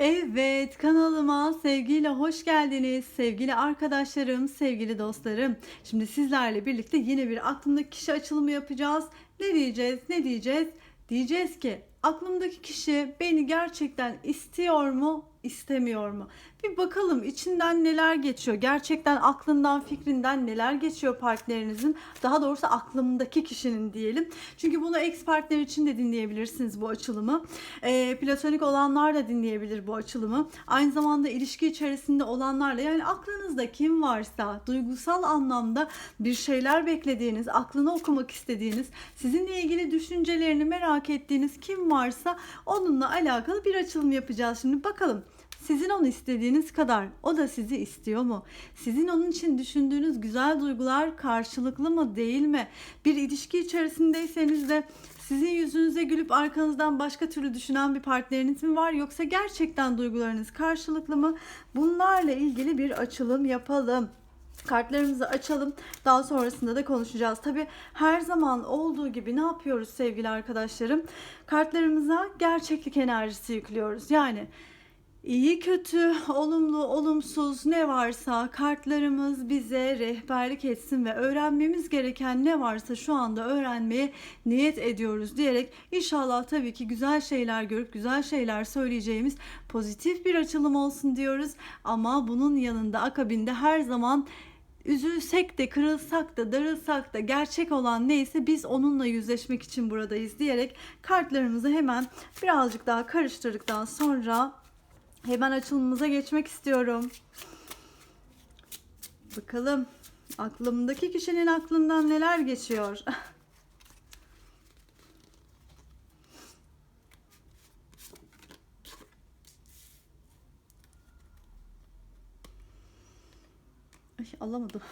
Evet kanalıma sevgiyle hoş geldiniz sevgili arkadaşlarım, sevgili dostlarım. Şimdi sizlerle birlikte yine bir aklımdaki kişi açılımı yapacağız. Ne diyeceğiz? Ne diyeceğiz? Diyeceğiz ki aklımdaki kişi beni gerçekten istiyor mu, istemiyor mu? Bir bakalım içinden neler geçiyor. Gerçekten aklından, fikrinden neler geçiyor partnerinizin. Daha doğrusu aklımdaki kişinin diyelim. Çünkü bunu ex partner için de dinleyebilirsiniz bu açılımı. Ee, platonik olanlar da dinleyebilir bu açılımı. Aynı zamanda ilişki içerisinde olanlarla yani aklınızda kim varsa duygusal anlamda bir şeyler beklediğiniz, aklını okumak istediğiniz, sizinle ilgili düşüncelerini merak ettiğiniz kim varsa onunla alakalı bir açılım yapacağız. Şimdi bakalım sizin onu istediğiniz kadar o da sizi istiyor mu? Sizin onun için düşündüğünüz güzel duygular karşılıklı mı değil mi? Bir ilişki içerisindeyseniz de sizin yüzünüze gülüp arkanızdan başka türlü düşünen bir partneriniz mi var yoksa gerçekten duygularınız karşılıklı mı? Bunlarla ilgili bir açılım yapalım. Kartlarımızı açalım. Daha sonrasında da konuşacağız. Tabi her zaman olduğu gibi ne yapıyoruz sevgili arkadaşlarım? Kartlarımıza gerçeklik enerjisi yüklüyoruz. Yani İyi kötü, olumlu, olumsuz ne varsa kartlarımız bize rehberlik etsin ve öğrenmemiz gereken ne varsa şu anda öğrenmeye niyet ediyoruz diyerek inşallah tabii ki güzel şeyler görüp güzel şeyler söyleyeceğimiz pozitif bir açılım olsun diyoruz. Ama bunun yanında akabinde her zaman üzülsek de kırılsak da darılsak da gerçek olan neyse biz onunla yüzleşmek için buradayız diyerek kartlarımızı hemen birazcık daha karıştırdıktan sonra Hemen açılımımıza geçmek istiyorum. Bakalım aklımdaki kişinin aklından neler geçiyor? Ay alamadım.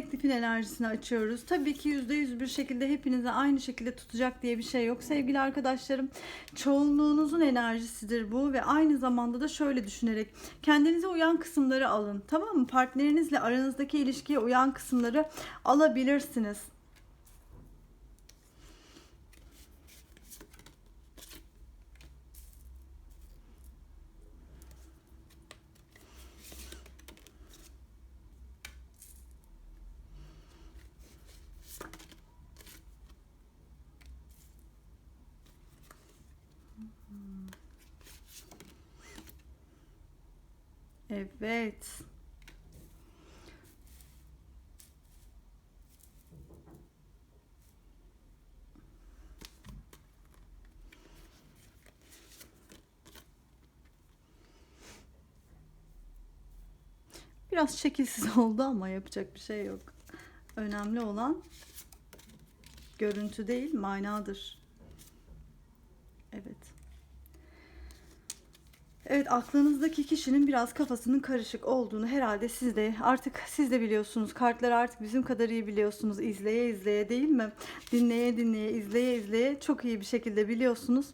Kolektifin enerjisini açıyoruz. Tabii ki %100 bir şekilde hepinize aynı şekilde tutacak diye bir şey yok sevgili arkadaşlarım. Çoğunluğunuzun enerjisidir bu ve aynı zamanda da şöyle düşünerek kendinize uyan kısımları alın. Tamam mı? Partnerinizle aranızdaki ilişkiye uyan kısımları alabilirsiniz. Evet. Biraz şekilsiz oldu ama yapacak bir şey yok. Önemli olan görüntü değil, manadır. Evet. Evet aklınızdaki kişinin biraz kafasının karışık olduğunu herhalde siz de artık siz de biliyorsunuz. Kartları artık bizim kadar iyi biliyorsunuz. İzleye izleye değil mi? Dinleye dinleye, izleye izleye çok iyi bir şekilde biliyorsunuz.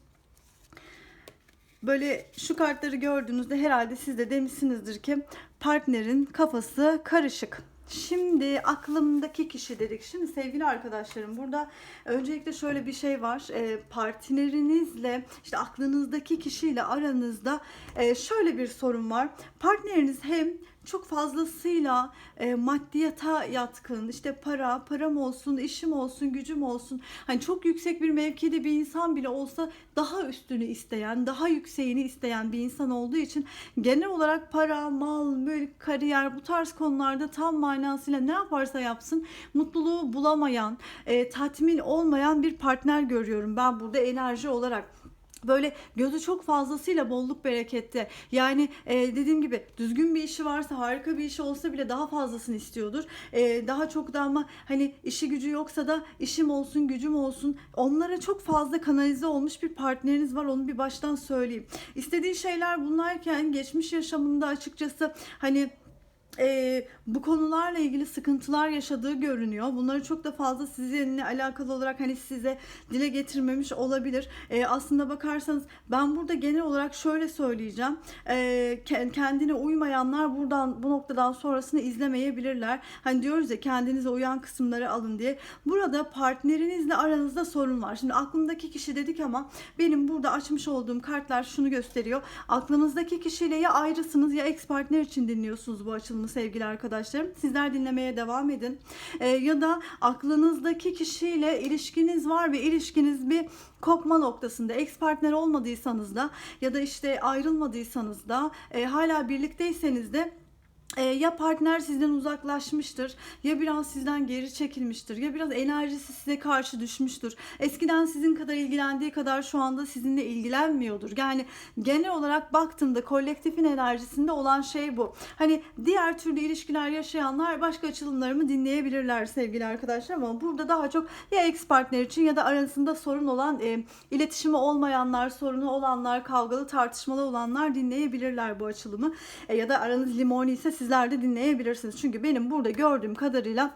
Böyle şu kartları gördüğünüzde herhalde siz de demişsinizdir ki partnerin kafası karışık. Şimdi aklımdaki kişi dedik. Şimdi sevgili arkadaşlarım burada öncelikle şöyle bir şey var. E, partnerinizle işte aklınızdaki kişiyle aranızda e, şöyle bir sorun var. Partneriniz hem çok fazlasıyla e, maddiyata yatkın. İşte para param olsun işim olsun gücüm olsun. Hani çok yüksek bir mevkide bir insan bile olsa daha üstünü isteyen daha yükseğini isteyen bir insan olduğu için genel olarak para mal mülk kariyer bu tarz konularda tam manasıyla ne yaparsa yapsın mutluluğu bulamayan e, tatmin olmayan bir partner görüyorum ben burada enerji olarak böyle gözü çok fazlasıyla bolluk berekette. Yani e, dediğim gibi düzgün bir işi varsa harika bir işi olsa bile daha fazlasını istiyordur. E, daha çok da ama hani işi gücü yoksa da işim olsun gücüm olsun onlara çok fazla kanalize olmuş bir partneriniz var onu bir baştan söyleyeyim. İstediği şeyler bunlarken geçmiş yaşamında açıkçası hani e, bu konularla ilgili sıkıntılar yaşadığı görünüyor. Bunları çok da fazla sizinle alakalı olarak hani size dile getirmemiş olabilir. E, aslında bakarsanız ben burada genel olarak şöyle söyleyeceğim. E, ke- kendine uymayanlar buradan bu noktadan sonrasını izlemeyebilirler. Hani diyoruz ya kendinize uyan kısımları alın diye. Burada partnerinizle aranızda sorun var. Şimdi aklımdaki kişi dedik ama benim burada açmış olduğum kartlar şunu gösteriyor. Aklınızdaki kişiyle ya ayrısınız ya ex partner için dinliyorsunuz bu açılımı sevgili arkadaşlarım. Sizler dinlemeye devam edin. Ee, ya da aklınızdaki kişiyle ilişkiniz var ve ilişkiniz bir kopma noktasında ex partner olmadıysanız da ya da işte ayrılmadıysanız da e, hala birlikteyseniz de e, ya partner sizden uzaklaşmıştır, ya biraz sizden geri çekilmiştir, ya biraz enerjisi size karşı düşmüştür. Eskiden sizin kadar ilgilendiği kadar şu anda sizinle ilgilenmiyordur. Yani genel olarak baktığımda kolektifin enerjisinde olan şey bu. Hani diğer türlü ilişkiler yaşayanlar başka açılımlarımı dinleyebilirler sevgili arkadaşlar ama burada daha çok ya ex partner için ya da arasında sorun olan, e, iletişimi olmayanlar, sorunu olanlar, kavgalı tartışmalı olanlar dinleyebilirler bu açılımı. E, ya da aranız limoni ise sizler de dinleyebilirsiniz. Çünkü benim burada gördüğüm kadarıyla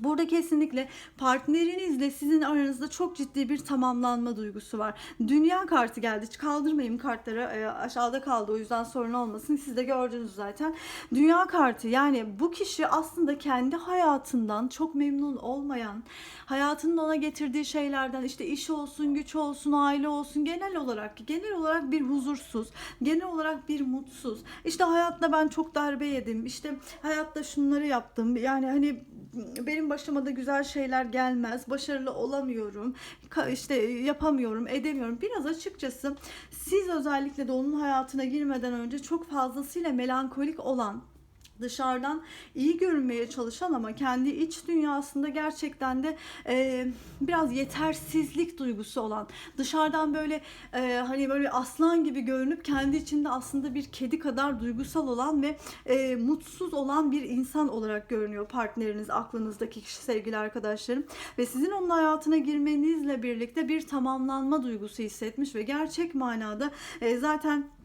Burada kesinlikle partnerinizle sizin aranızda çok ciddi bir tamamlanma duygusu var. Dünya kartı geldi. Hiç kaldırmayayım kartları. e, aşağıda kaldı. O yüzden sorun olmasın. Siz de gördünüz zaten. Dünya kartı yani bu kişi aslında kendi hayatından çok memnun olmayan, hayatının ona getirdiği şeylerden işte iş olsun, güç olsun, aile olsun genel olarak genel olarak bir huzursuz, genel olarak bir mutsuz. İşte hayatta ben çok darbe yedim. İşte hayatta şunları yaptım. Yani hani benim başıma da güzel şeyler gelmez. Başarılı olamıyorum. işte yapamıyorum, edemiyorum. Biraz açıkçası siz özellikle de onun hayatına girmeden önce çok fazlasıyla melankolik olan dışarıdan iyi görünmeye çalışan ama kendi iç dünyasında gerçekten de e, biraz yetersizlik duygusu olan dışarıdan böyle e, hani böyle aslan gibi görünüp kendi içinde aslında bir kedi kadar duygusal olan ve e, mutsuz olan bir insan olarak görünüyor partneriniz aklınızdaki kişi sevgili arkadaşlarım. Ve sizin onun hayatına girmenizle birlikte bir tamamlanma duygusu hissetmiş ve gerçek manada e, zaten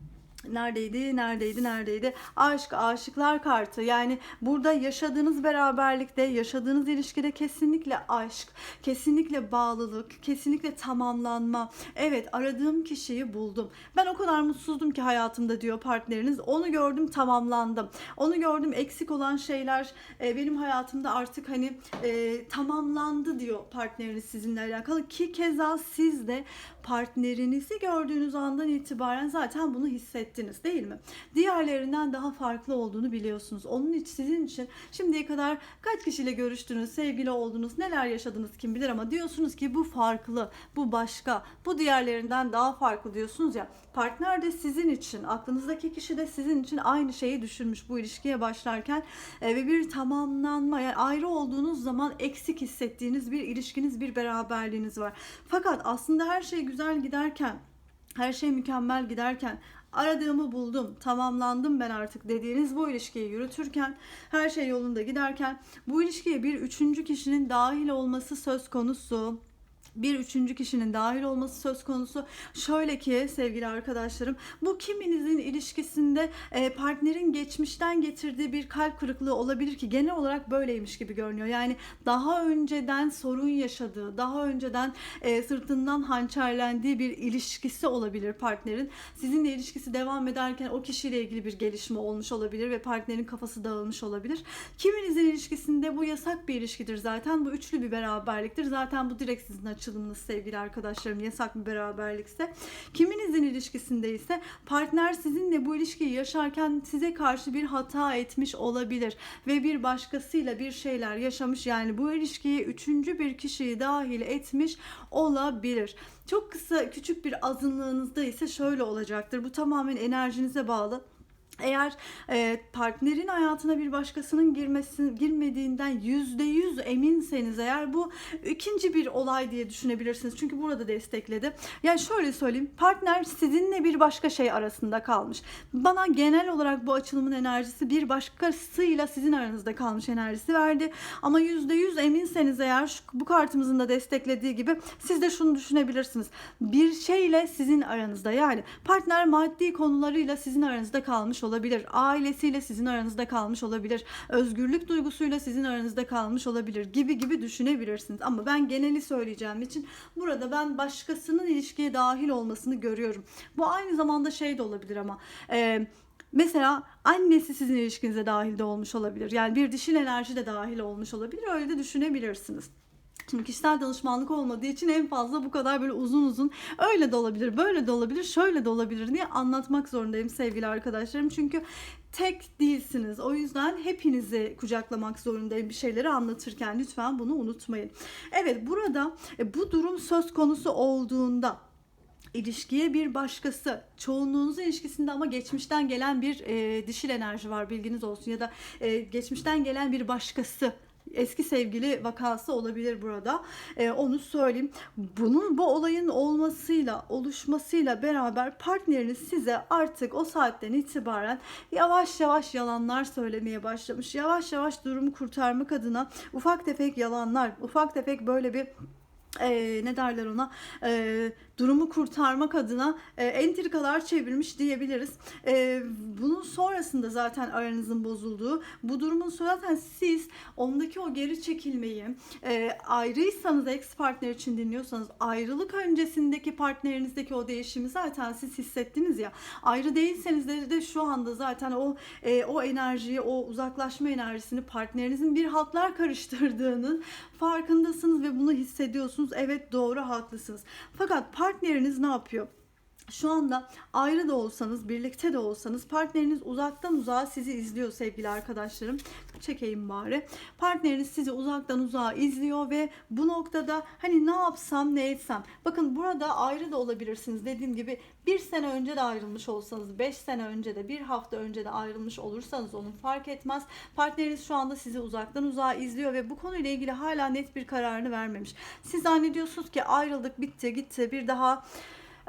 Neredeydi, neredeydi, neredeydi? Aşk, aşıklar kartı. Yani burada yaşadığınız beraberlikte, yaşadığınız ilişkide kesinlikle aşk, kesinlikle bağlılık, kesinlikle tamamlanma. Evet, aradığım kişiyi buldum. Ben o kadar mutsuzdum ki hayatımda diyor partneriniz. Onu gördüm, tamamlandım. Onu gördüm, eksik olan şeyler e, benim hayatımda artık hani e, tamamlandı diyor partneriniz sizinle alakalı. Ki keza siz de partnerinizi gördüğünüz andan itibaren zaten bunu hissettiniz değil mi? Diğerlerinden daha farklı olduğunu biliyorsunuz. Onun için sizin için şimdiye kadar kaç kişiyle görüştünüz, sevgili oldunuz, neler yaşadınız kim bilir ama diyorsunuz ki bu farklı, bu başka, bu diğerlerinden daha farklı diyorsunuz ya. Partner de sizin için, aklınızdaki kişi de sizin için aynı şeyi düşünmüş bu ilişkiye başlarken e, ve bir tamamlanma yani ayrı olduğunuz zaman eksik hissettiğiniz bir ilişkiniz, bir beraberliğiniz var. Fakat aslında her şey güzel giderken, her şey mükemmel giderken aradığımı buldum, tamamlandım ben artık dediğiniz bu ilişkiyi yürütürken, her şey yolunda giderken bu ilişkiye bir üçüncü kişinin dahil olması söz konusu bir üçüncü kişinin dahil olması söz konusu. Şöyle ki sevgili arkadaşlarım bu kiminizin ilişkisinde e, partnerin geçmişten getirdiği bir kalp kırıklığı olabilir ki genel olarak böyleymiş gibi görünüyor. Yani daha önceden sorun yaşadığı, daha önceden e, sırtından hançerlendiği bir ilişkisi olabilir partnerin. Sizinle ilişkisi devam ederken o kişiyle ilgili bir gelişme olmuş olabilir ve partnerin kafası dağılmış olabilir. Kiminizin ilişkisinde bu yasak bir ilişkidir zaten. Bu üçlü bir beraberliktir. Zaten bu direkt sizin açılımınız sevgili arkadaşlarım. Yasak bir beraberlikse. Kiminizin ilişkisinde ise partner sizinle bu ilişkiyi yaşarken size karşı bir hata etmiş olabilir ve bir başkasıyla bir şeyler yaşamış. Yani bu ilişkiye üçüncü bir kişiyi dahil etmiş olabilir. Çok kısa küçük bir azınlığınızda ise şöyle olacaktır. Bu tamamen enerjinize bağlı. Eğer e, partnerin hayatına bir başkasının girmesi girmediğinden yüzde yüz eminseniz eğer bu ikinci bir olay diye düşünebilirsiniz. Çünkü burada destekledi. Yani şöyle söyleyeyim. Partner sizinle bir başka şey arasında kalmış. Bana genel olarak bu açılımın enerjisi bir başkasıyla sizin aranızda kalmış enerjisi verdi. Ama yüzde yüz eminseniz eğer şu- bu kartımızın da desteklediği gibi siz de şunu düşünebilirsiniz. Bir şeyle sizin aranızda yani partner maddi konularıyla sizin aranızda kalmış olabilir olabilir. Ailesiyle sizin aranızda kalmış olabilir. Özgürlük duygusuyla sizin aranızda kalmış olabilir gibi gibi düşünebilirsiniz. Ama ben geneli söyleyeceğim için burada ben başkasının ilişkiye dahil olmasını görüyorum. Bu aynı zamanda şey de olabilir ama e, Mesela annesi sizin ilişkinize dahil de olmuş olabilir. Yani bir dişil enerji de dahil olmuş olabilir. Öyle de düşünebilirsiniz. Şimdi kişisel danışmanlık olmadığı için en fazla bu kadar böyle uzun uzun öyle de olabilir, böyle de olabilir, şöyle de olabilir diye anlatmak zorundayım sevgili arkadaşlarım. Çünkü tek değilsiniz. O yüzden hepinizi kucaklamak zorundayım bir şeyleri anlatırken. Lütfen bunu unutmayın. Evet burada e, bu durum söz konusu olduğunda ilişkiye bir başkası çoğunluğunuzun ilişkisinde ama geçmişten gelen bir e, dişil enerji var bilginiz olsun ya da e, geçmişten gelen bir başkası eski sevgili vakası olabilir burada. E, onu söyleyeyim. Bunun bu olayın olmasıyla, oluşmasıyla beraber partneriniz size artık o saatten itibaren yavaş yavaş yalanlar söylemeye başlamış. Yavaş yavaş durumu kurtarmak adına ufak tefek yalanlar, ufak tefek böyle bir e, ne derler ona e, durumu kurtarmak adına e, entrikalar çevirmiş diyebiliriz. E, bunun sonrasında zaten aranızın bozulduğu bu durumun zaten siz ondaki o geri çekilmeyi e, ayrıysanız ex partner için dinliyorsanız ayrılık öncesindeki partnerinizdeki o değişimi zaten siz hissettiniz ya ayrı değilseniz de, de şu anda zaten o e, o enerjiyi o uzaklaşma enerjisini partnerinizin bir haltlar karıştırdığının farkındasınız ve bunu hissediyorsunuz. Evet doğru haklısınız. Fakat partneriniz ne yapıyor? Şu anda ayrı da olsanız, birlikte de olsanız partneriniz uzaktan uzağa sizi izliyor sevgili arkadaşlarım. Çekeyim bari. Partneriniz sizi uzaktan uzağa izliyor ve bu noktada hani ne yapsam ne etsem. Bakın burada ayrı da olabilirsiniz. Dediğim gibi bir sene önce de ayrılmış olsanız, beş sene önce de, bir hafta önce de ayrılmış olursanız onun fark etmez. Partneriniz şu anda sizi uzaktan uzağa izliyor ve bu konuyla ilgili hala net bir kararını vermemiş. Siz zannediyorsunuz ki ayrıldık, bitti, gitti, bir daha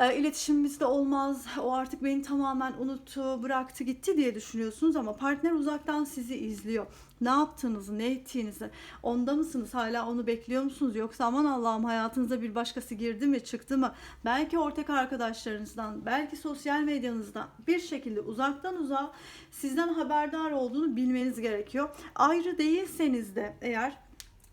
e, iletişimimiz de olmaz. O artık beni tamamen unuttu, bıraktı, gitti diye düşünüyorsunuz ama partner uzaktan sizi izliyor. Ne yaptığınızı, ne ettiğinizi, onda mısınız? Hala onu bekliyor musunuz? Yoksa aman Allah'ım hayatınıza bir başkası girdi mi, çıktı mı? Belki ortak arkadaşlarınızdan, belki sosyal medyanızdan bir şekilde uzaktan uzağa sizden haberdar olduğunu bilmeniz gerekiyor. Ayrı değilseniz de eğer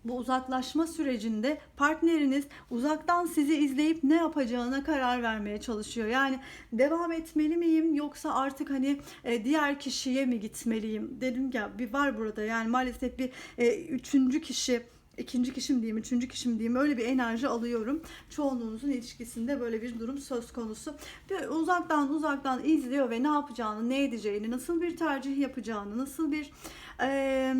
bu uzaklaşma sürecinde partneriniz uzaktan sizi izleyip ne yapacağına karar vermeye çalışıyor. Yani devam etmeli miyim yoksa artık hani e, diğer kişiye mi gitmeliyim? Dedim ya bir var burada yani maalesef bir e, üçüncü kişi ikinci kişim diyeyim, üçüncü kişim diyeyim öyle bir enerji alıyorum. Çoğunluğunuzun ilişkisinde böyle bir durum söz konusu. Bir uzaktan uzaktan izliyor ve ne yapacağını, ne edeceğini, nasıl bir tercih yapacağını, nasıl bir e,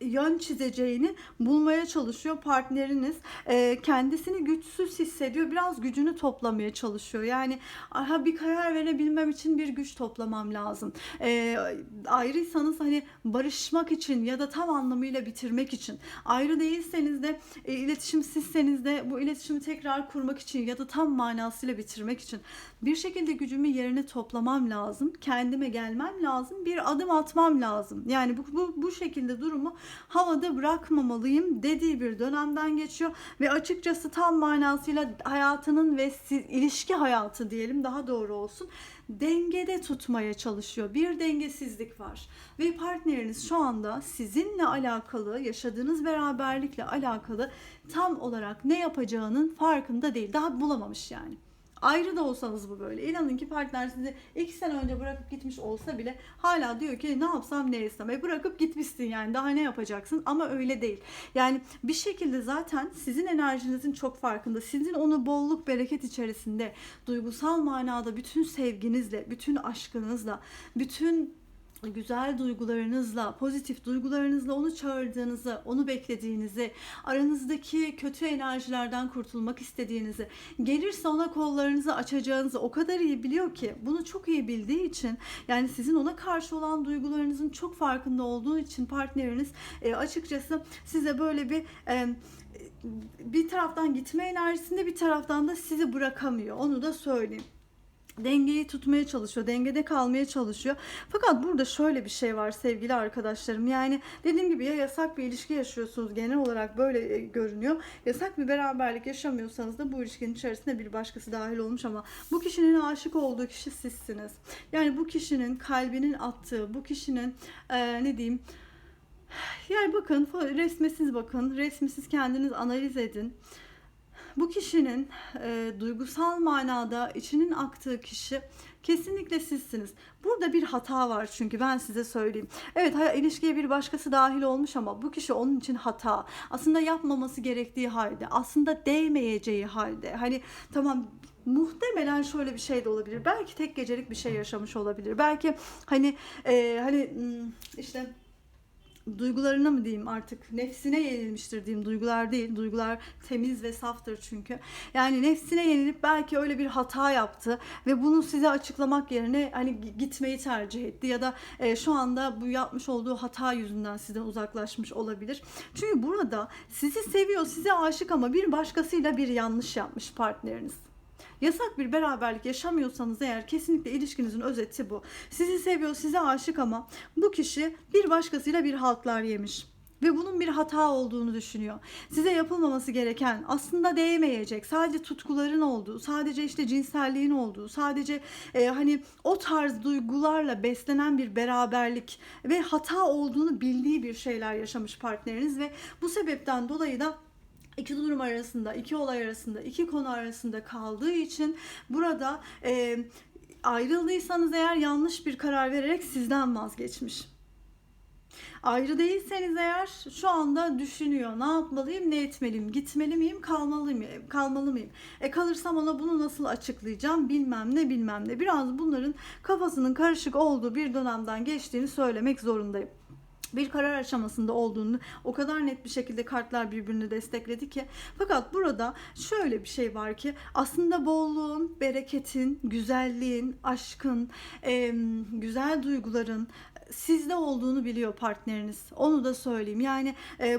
yön çizeceğini bulmaya çalışıyor partneriniz. E, kendisini güçsüz hissediyor. Biraz gücünü toplamaya çalışıyor. Yani aha bir karar verebilmem için bir güç toplamam lazım. E, ayrıysanız hani barışmak için ya da tam anlamıyla bitirmek için. Ayrı değilseniz de e, iletişimsizseniz de bu iletişimi tekrar kurmak için ya da tam manasıyla bitirmek için bir şekilde gücümü yerine toplamam lazım. Kendime gelmem lazım. Bir adım atmam lazım. Yani bu, bu, bu şekilde durumu havada bırakmamalıyım dediği bir dönemden geçiyor ve açıkçası tam manasıyla hayatının ve siz, ilişki hayatı diyelim daha doğru olsun dengede tutmaya çalışıyor. Bir dengesizlik var ve partneriniz şu anda sizinle alakalı, yaşadığınız beraberlikle alakalı tam olarak ne yapacağının farkında değil. Daha bulamamış yani. Ayrı da olsanız bu böyle. İnanın ki partner sizi iki sene önce bırakıp gitmiş olsa bile hala diyor ki ne yapsam ne etsem. E bırakıp gitmişsin yani daha ne yapacaksın ama öyle değil. Yani bir şekilde zaten sizin enerjinizin çok farkında. Sizin onu bolluk bereket içerisinde duygusal manada bütün sevginizle, bütün aşkınızla, bütün güzel duygularınızla, pozitif duygularınızla onu çağırdığınızı, onu beklediğinizi, aranızdaki kötü enerjilerden kurtulmak istediğinizi, gelirse ona kollarınızı açacağınızı o kadar iyi biliyor ki bunu çok iyi bildiği için yani sizin ona karşı olan duygularınızın çok farkında olduğu için partneriniz e, açıkçası size böyle bir e, bir taraftan gitme enerjisinde bir taraftan da sizi bırakamıyor. Onu da söyleyeyim. Dengeyi tutmaya çalışıyor, dengede kalmaya çalışıyor. Fakat burada şöyle bir şey var sevgili arkadaşlarım. Yani dediğim gibi ya yasak bir ilişki yaşıyorsunuz genel olarak böyle e, görünüyor. Yasak bir beraberlik yaşamıyorsanız da bu ilişkinin içerisinde bir başkası dahil olmuş ama bu kişinin aşık olduğu kişi sizsiniz. Yani bu kişinin kalbinin attığı, bu kişinin e, ne diyeyim yani bakın fo- resme siz bakın, resmi siz kendiniz analiz edin bu kişinin e, duygusal manada içinin aktığı kişi kesinlikle sizsiniz. Burada bir hata var çünkü ben size söyleyeyim. Evet ilişkiye bir başkası dahil olmuş ama bu kişi onun için hata. Aslında yapmaması gerektiği halde, aslında değmeyeceği halde. Hani tamam muhtemelen şöyle bir şey de olabilir. Belki tek gecelik bir şey yaşamış olabilir. Belki hani e, hani hmm, işte duygularına mı diyeyim artık nefsine yenilmiştir diyeyim duygular değil duygular temiz ve saftır çünkü. Yani nefsine yenilip belki öyle bir hata yaptı ve bunu size açıklamak yerine hani gi- gitmeyi tercih etti ya da e, şu anda bu yapmış olduğu hata yüzünden sizden uzaklaşmış olabilir. Çünkü burada sizi seviyor size aşık ama bir başkasıyla bir yanlış yapmış partneriniz Yasak bir beraberlik yaşamıyorsanız eğer kesinlikle ilişkinizin özeti bu. Sizi seviyor, size aşık ama bu kişi bir başkasıyla bir haltlar yemiş ve bunun bir hata olduğunu düşünüyor. Size yapılmaması gereken aslında değmeyecek. Sadece tutkuların olduğu, sadece işte cinselliğin olduğu, sadece e, hani o tarz duygularla beslenen bir beraberlik ve hata olduğunu bildiği bir şeyler yaşamış partneriniz ve bu sebepten dolayı da iki durum arasında, iki olay arasında, iki konu arasında kaldığı için burada e, ayrıldıysanız eğer yanlış bir karar vererek sizden vazgeçmiş. Ayrı değilseniz eğer şu anda düşünüyor. Ne yapmalıyım, ne etmeliyim, gitmeli miyim, kalmalı mıyım, kalmalı mıyım? E kalırsam ona bunu nasıl açıklayacağım, bilmem ne, bilmem ne. Biraz bunların kafasının karışık olduğu bir dönemden geçtiğini söylemek zorundayım bir karar aşamasında olduğunu o kadar net bir şekilde kartlar birbirini destekledi ki fakat burada şöyle bir şey var ki aslında bolluğun, bereketin, güzelliğin, aşkın, em, güzel duyguların sizde olduğunu biliyor partneriniz. Onu da söyleyeyim. Yani e,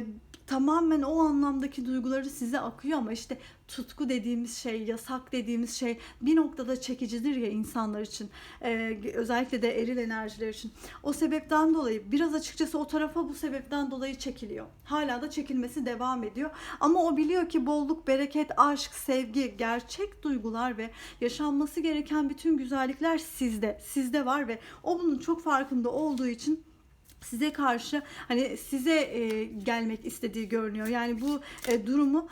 tamamen o anlamdaki duyguları size akıyor ama işte tutku dediğimiz şey, yasak dediğimiz şey bir noktada çekicidir ya insanlar için. Ee, özellikle de eril enerjiler için. O sebepten dolayı biraz açıkçası o tarafa bu sebepten dolayı çekiliyor. Hala da çekilmesi devam ediyor. Ama o biliyor ki bolluk, bereket, aşk, sevgi, gerçek duygular ve yaşanması gereken bütün güzellikler sizde. Sizde var ve o bunun çok farkında olduğu için size karşı hani size e, gelmek istediği görünüyor. Yani bu e, durumu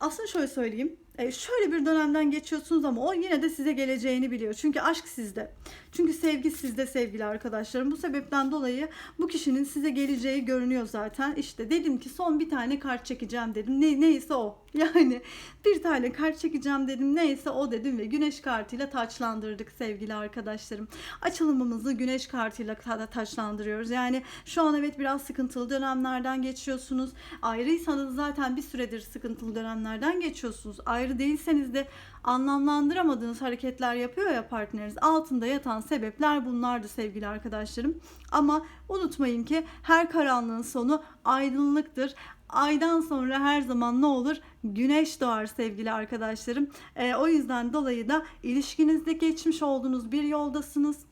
aslında şöyle söyleyeyim. E, şöyle bir dönemden geçiyorsunuz ama o yine de size geleceğini biliyor. Çünkü aşk sizde. Çünkü sevgi sizde sevgili arkadaşlarım. Bu sebepten dolayı bu kişinin size geleceği görünüyor zaten. İşte dedim ki son bir tane kart çekeceğim dedim. Ne, neyse o. Yani bir tane kart çekeceğim dedim. Neyse o dedim ve güneş kartıyla taçlandırdık sevgili arkadaşlarım. Açılımımızı güneş kartıyla ta- taçlandırıyoruz. Yani şu an evet biraz sıkıntılı dönemlerden geçiyorsunuz. Ayrıysanız zaten bir süredir sıkıntılı dönemlerden geçiyorsunuz. Ayrı değilseniz de anlamlandıramadığınız hareketler yapıyor ya partneriniz. Altında yatan sebepler bunlardı sevgili arkadaşlarım. Ama unutmayın ki her karanlığın sonu aydınlıktır. Aydan sonra her zaman ne olur? Güneş doğar sevgili arkadaşlarım. Ee, o yüzden dolayı da ilişkinizde geçmiş olduğunuz bir yoldasınız.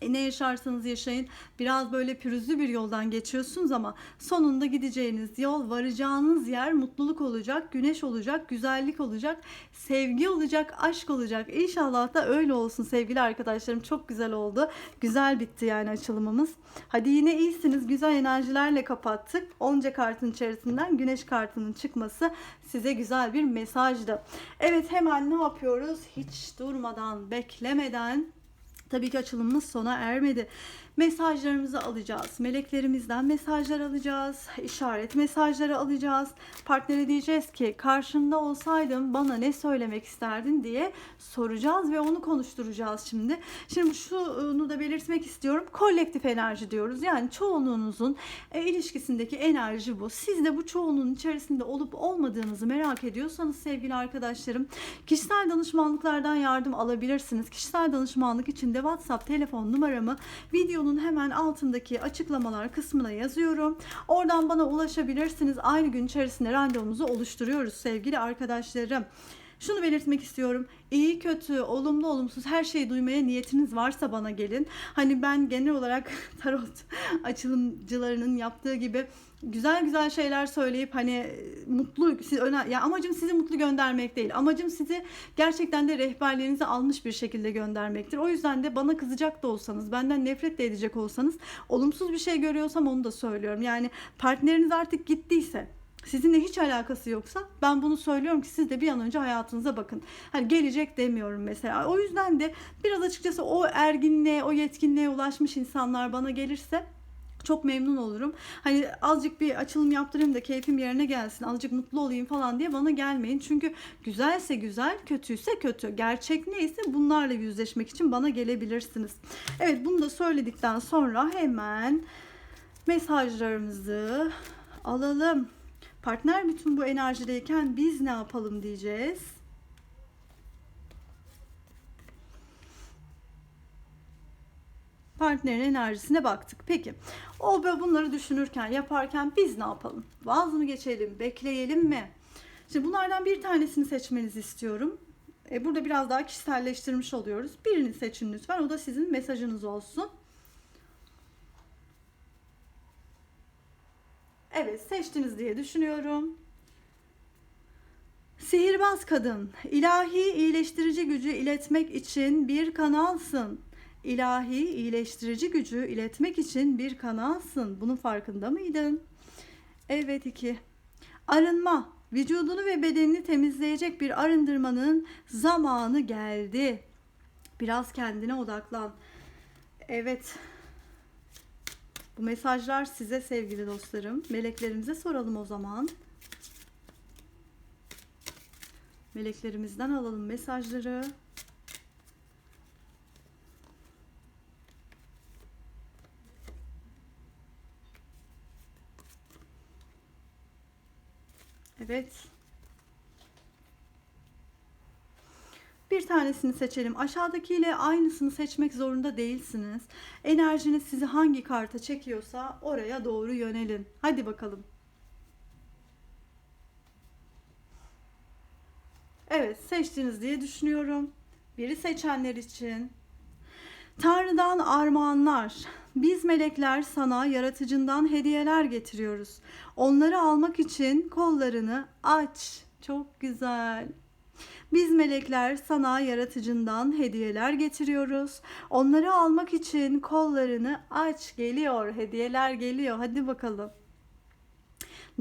E, ne yaşarsanız yaşayın biraz böyle pürüzlü bir yoldan geçiyorsunuz ama sonunda gideceğiniz yol varacağınız yer mutluluk olacak, güneş olacak, güzellik olacak, sevgi olacak, aşk olacak. İnşallah da öyle olsun sevgili arkadaşlarım. Çok güzel oldu. Güzel bitti yani açılımımız. Hadi yine iyisiniz. Güzel enerjilerle kapattık. Onca kartın içerisinden güneş kartının çıkması size güzel bir mesajdı. Evet hemen ne yapıyoruz? Hiç durmadan, beklemeden Tabii ki açılımımız sona ermedi. Mesajlarımızı alacağız. Meleklerimizden mesajlar alacağız. işaret mesajları alacağız. Partnere diyeceğiz ki karşında olsaydım bana ne söylemek isterdin diye soracağız ve onu konuşturacağız şimdi. Şimdi şunu da belirtmek istiyorum. Kolektif enerji diyoruz. Yani çoğunluğunuzun e, ilişkisindeki enerji bu. Siz de bu çoğunluğun içerisinde olup olmadığınızı merak ediyorsanız sevgili arkadaşlarım kişisel danışmanlıklardan yardım alabilirsiniz. Kişisel danışmanlık için de WhatsApp telefon numaramı videonun hemen altındaki açıklamalar kısmına yazıyorum. Oradan bana ulaşabilirsiniz. Aynı gün içerisinde randevumuzu oluşturuyoruz sevgili arkadaşlarım. Şunu belirtmek istiyorum. İyi, kötü, olumlu, olumsuz her şeyi duymaya niyetiniz varsa bana gelin. Hani ben genel olarak tarot açılımcılarının yaptığı gibi güzel güzel şeyler söyleyip hani e, mutlu siz öne ya amacım sizi mutlu göndermek değil. Amacım sizi gerçekten de rehberliğinizi almış bir şekilde göndermektir. O yüzden de bana kızacak da olsanız, benden nefret de edecek olsanız olumsuz bir şey görüyorsam onu da söylüyorum. Yani partneriniz artık gittiyse sizinle hiç alakası yoksa ben bunu söylüyorum ki siz de bir an önce hayatınıza bakın. Hani gelecek demiyorum mesela. O yüzden de biraz açıkçası o erginliğe, o yetkinliğe ulaşmış insanlar bana gelirse çok memnun olurum. Hani azıcık bir açılım yaptırayım da keyfim yerine gelsin, azıcık mutlu olayım falan diye bana gelmeyin. Çünkü güzelse güzel, kötüyse kötü. Gerçek neyse bunlarla yüzleşmek için bana gelebilirsiniz. Evet bunu da söyledikten sonra hemen mesajlarımızı alalım. Partner bütün bu enerjideyken biz ne yapalım diyeceğiz. partnerin enerjisine baktık. Peki o ve bunları düşünürken yaparken biz ne yapalım? Vaz mı geçelim? Bekleyelim mi? Şimdi bunlardan bir tanesini seçmenizi istiyorum. E, burada biraz daha kişiselleştirmiş oluyoruz. Birini seçin lütfen. O da sizin mesajınız olsun. Evet seçtiniz diye düşünüyorum. Sihirbaz kadın, ilahi iyileştirici gücü iletmek için bir kanalsın ilahi iyileştirici gücü iletmek için bir kanalsın. Bunun farkında mıydın? Evet iki. Arınma. Vücudunu ve bedenini temizleyecek bir arındırmanın zamanı geldi. Biraz kendine odaklan. Evet. Bu mesajlar size sevgili dostlarım. Meleklerimize soralım o zaman. Meleklerimizden alalım mesajları. Evet. Bir tanesini seçelim. Aşağıdakiyle aynısını seçmek zorunda değilsiniz. Enerjiniz sizi hangi karta çekiyorsa oraya doğru yönelin. Hadi bakalım. Evet, seçtiniz diye düşünüyorum. Biri seçenler için. Tanrı'dan armağanlar. Biz melekler sana yaratıcından hediyeler getiriyoruz. Onları almak için kollarını aç. Çok güzel. Biz melekler sana yaratıcından hediyeler getiriyoruz. Onları almak için kollarını aç. Geliyor, hediyeler geliyor. Hadi bakalım.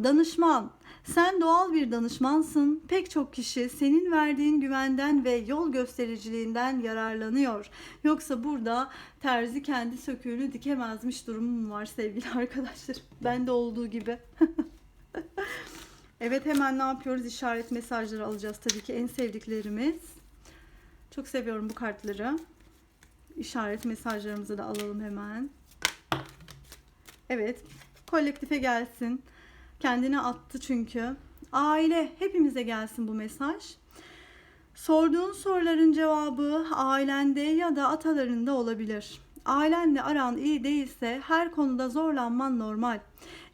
Danışman. Sen doğal bir danışmansın. Pek çok kişi senin verdiğin güvenden ve yol göstericiliğinden yararlanıyor. Yoksa burada terzi kendi söküğünü dikemezmiş durumum var sevgili arkadaşlar. Ben de olduğu gibi. evet hemen ne yapıyoruz? İşaret mesajları alacağız tabii ki en sevdiklerimiz. Çok seviyorum bu kartları. İşaret mesajlarımızı da alalım hemen. Evet, kolektife gelsin. Kendine attı çünkü. Aile hepimize gelsin bu mesaj. Sorduğun soruların cevabı ailende ya da atalarında olabilir. Ailenle aran iyi değilse her konuda zorlanman normal.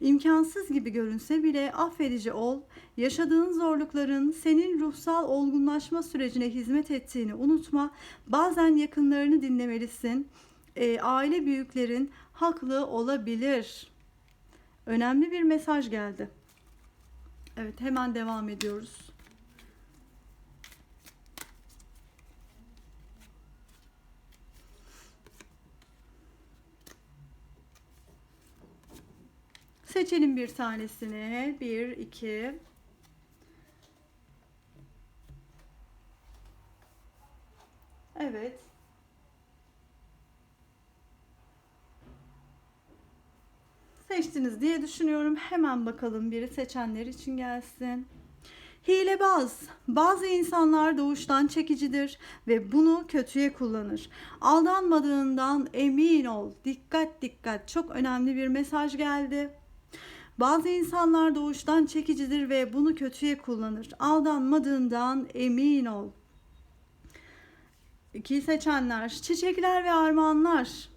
İmkansız gibi görünse bile affedici ol. Yaşadığın zorlukların senin ruhsal olgunlaşma sürecine hizmet ettiğini unutma. Bazen yakınlarını dinlemelisin. E, aile büyüklerin haklı olabilir. Önemli bir mesaj geldi. Evet hemen devam ediyoruz. Seçelim bir tanesini. Bir, iki. Evet. seçtiniz diye düşünüyorum. Hemen bakalım biri seçenler için gelsin. Hilebaz. Bazı insanlar doğuştan çekicidir ve bunu kötüye kullanır. Aldanmadığından emin ol. Dikkat dikkat. Çok önemli bir mesaj geldi. Bazı insanlar doğuştan çekicidir ve bunu kötüye kullanır. Aldanmadığından emin ol. İki seçenler, çiçekler ve armağanlar.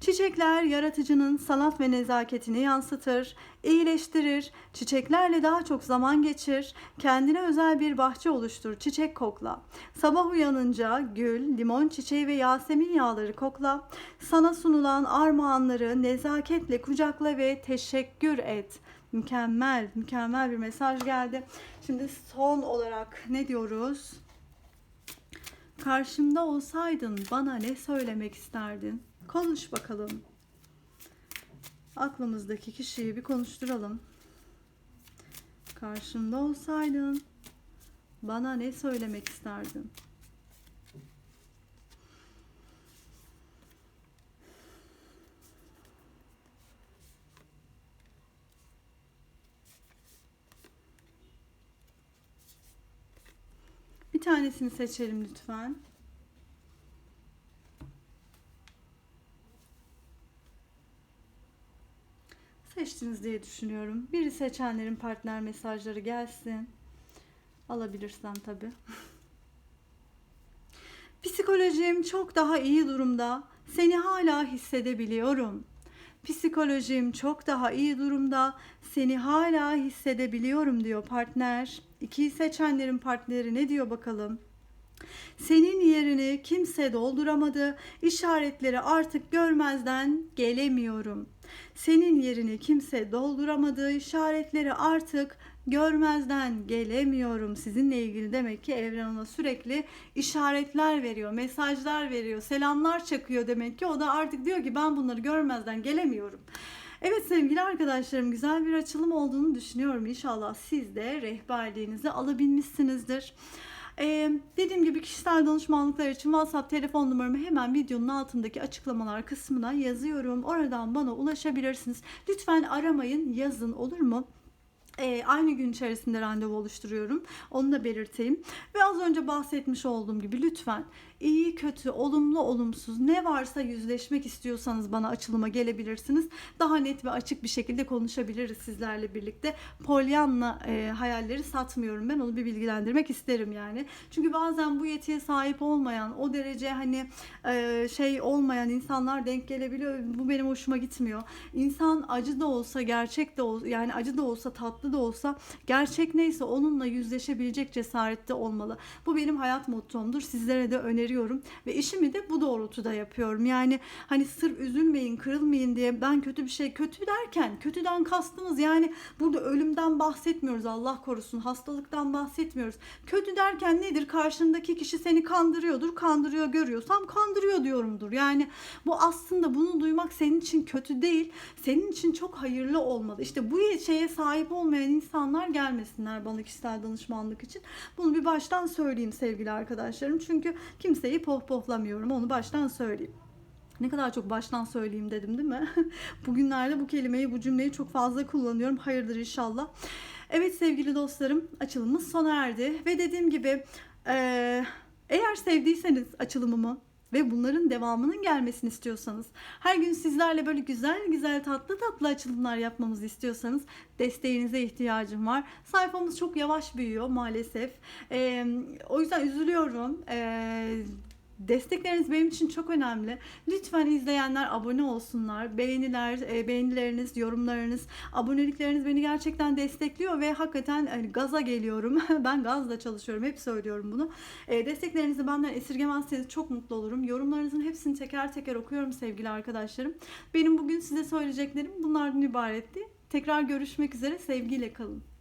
Çiçekler yaratıcının sanat ve nezaketini yansıtır, iyileştirir, çiçeklerle daha çok zaman geçir, kendine özel bir bahçe oluştur, çiçek kokla. Sabah uyanınca gül, limon çiçeği ve yasemin yağları kokla. Sana sunulan armağanları nezaketle kucakla ve teşekkür et. Mükemmel, mükemmel bir mesaj geldi. Şimdi son olarak ne diyoruz? Karşımda olsaydın bana ne söylemek isterdin? Konuş bakalım. Aklımızdaki kişiyi bir konuşturalım. Karşımda olsaydın bana ne söylemek isterdin? Bir tanesini seçelim lütfen. Seçtiniz diye düşünüyorum. Biri seçenlerin partner mesajları gelsin. Alabilirsem tabii. Psikolojim çok daha iyi durumda. Seni hala hissedebiliyorum. Psikolojim çok daha iyi durumda. Seni hala hissedebiliyorum diyor partner. İkiyi seçenlerin partneri ne diyor bakalım? Senin yerini kimse dolduramadı. İşaretleri artık görmezden gelemiyorum. Senin yerini kimse dolduramadı. İşaretleri artık görmezden gelemiyorum. Sizinle ilgili demek ki evren ona sürekli işaretler veriyor, mesajlar veriyor, selamlar çakıyor demek ki. O da artık diyor ki ben bunları görmezden gelemiyorum. Evet sevgili arkadaşlarım güzel bir açılım olduğunu düşünüyorum. İnşallah siz de rehberliğinizi alabilmişsinizdir. Ee, dediğim gibi kişisel danışmanlıklar için WhatsApp telefon numaramı hemen videonun altındaki açıklamalar kısmına yazıyorum. Oradan bana ulaşabilirsiniz. Lütfen aramayın, yazın olur mu? Ee, aynı gün içerisinde randevu oluşturuyorum. Onu da belirteyim. Ve az önce bahsetmiş olduğum gibi lütfen iyi, kötü, olumlu, olumsuz ne varsa yüzleşmek istiyorsanız bana açılıma gelebilirsiniz. Daha net ve açık bir şekilde konuşabiliriz sizlerle birlikte. Polyanla e, hayalleri satmıyorum ben onu bir bilgilendirmek isterim yani. Çünkü bazen bu yetiye sahip olmayan, o derece hani e, şey olmayan insanlar denk gelebiliyor. Bu benim hoşuma gitmiyor. İnsan acı da olsa, gerçek de olsa yani acı da olsa, tatlı da olsa gerçek neyse onunla yüzleşebilecek cesarette olmalı. Bu benim hayat mottomdur. Sizlere de öneriyorum ve işimi de bu doğrultuda yapıyorum. Yani hani sırf üzülmeyin, kırılmayın diye ben kötü bir şey kötü derken kötüden kastımız yani burada ölümden bahsetmiyoruz Allah korusun. Hastalıktan bahsetmiyoruz. Kötü derken nedir? Karşındaki kişi seni kandırıyordur. Kandırıyor görüyorsam kandırıyor diyorumdur. Yani bu aslında bunu duymak senin için kötü değil. Senin için çok hayırlı olmalı. İşte bu şeye sahip olmayan insanlar gelmesinler bana kişisel danışmanlık için. Bunu bir baştan söyleyeyim sevgili arkadaşlarım. Çünkü kimseyi pohpohlamıyorum. Onu baştan söyleyeyim. Ne kadar çok baştan söyleyeyim dedim değil mi? Bugünlerde bu kelimeyi, bu cümleyi çok fazla kullanıyorum. Hayırdır inşallah. Evet sevgili dostlarım açılımımız sona erdi. Ve dediğim gibi eğer sevdiyseniz açılımımı ve bunların devamının gelmesini istiyorsanız, her gün sizlerle böyle güzel güzel tatlı tatlı açılımlar yapmamızı istiyorsanız desteğinize ihtiyacım var. Sayfamız çok yavaş büyüyor maalesef. Ee, o yüzden üzülüyorum. Ee, Destekleriniz benim için çok önemli. Lütfen izleyenler abone olsunlar. Beğeniler, e, beğenileriniz, yorumlarınız, abonelikleriniz beni gerçekten destekliyor ve hakikaten hani gaza geliyorum. ben gazla çalışıyorum. Hep söylüyorum bunu. E, desteklerinizi benden esirgemezseniz çok mutlu olurum. Yorumlarınızın hepsini teker teker okuyorum sevgili arkadaşlarım. Benim bugün size söyleyeceklerim bunlardan ibaretti. Tekrar görüşmek üzere. Sevgiyle kalın.